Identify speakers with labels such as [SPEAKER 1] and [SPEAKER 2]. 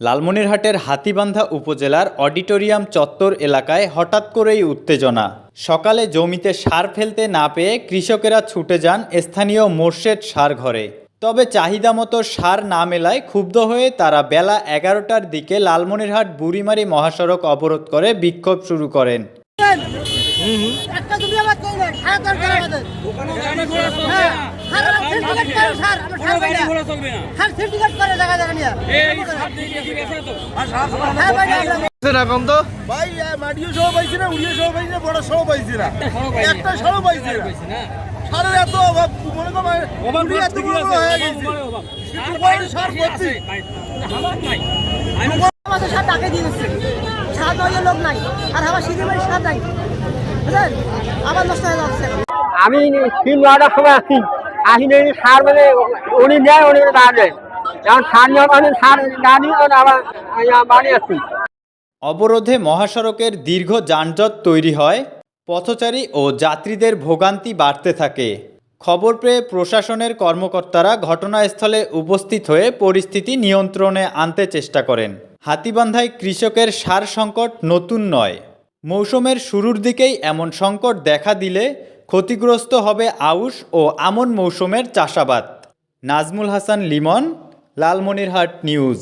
[SPEAKER 1] লালমনিরহাটের হাতীবান্ধা উপজেলার অডিটোরিয়াম চত্বর এলাকায় হঠাৎ করেই উত্তেজনা। সকালে জমিতে সার ফেলতে না পেয়ে কৃষকেরা ছুটে যান স্থানীয় মোর্শেদ সার ঘরে। তবে চাহিদা মতো সার না মেলায় ক্ষুব্ধ হয়ে তারা বেলা এগারোটার দিকে লালমনিরহাট বুড়িমারি মহাসড়ক অবরোধ করে বিক্ষোভ শুরু করেন।
[SPEAKER 2] একটা জমি আমার কেউ নেই দরকার আমাদের হ্যাঁ নিয়ে হ্যাঁ ভাই আমরা
[SPEAKER 3] না। কম তো।
[SPEAKER 4] ভাই মাটিও সহ পাইছি না উড়িয়ে সহ পাইছি না বড় সহ পাইছি না। একটা সহ পাইছি না। সারের এত অভাব মনে করো উড়িয়ে এত বড় বড় হয়ে গেছে। সার ভর্তি
[SPEAKER 2] আমাদের সার টাকা দিয়ে দিচ্ছে। সার নয় লোক নাই আর আমার বাড়ি সার নাই।
[SPEAKER 5] আমি তিন নটার সময় আসি। আসি নেই সার মানে উনি নেয় উনি না নেয় সার নেওয়ার মানে সার না নিয়ে আবার বাড়ি আসছি
[SPEAKER 1] অবরোধে মহাসড়কের দীর্ঘ যানজট তৈরি হয় পথচারী ও যাত্রীদের ভোগান্তি বাড়তে থাকে। খবর পেয়ে প্রশাসনের কর্মকর্তারা ঘটনাস্থলে উপস্থিত হয়ে পরিস্থিতি নিয়ন্ত্রণে আনতে চেষ্টা করেন। হাতিবান্ধায় কৃষকের সার সংকট নতুন নয়। মৌসুমের শুরুর দিকেই এমন সংকট দেখা দিলে ক্ষতিগ্রস্ত হবে আউশ ও আমন মৌসুমের চাষাবাদ। নাজমুল হাসান লিমন, লালমনিরহাট নিউজ।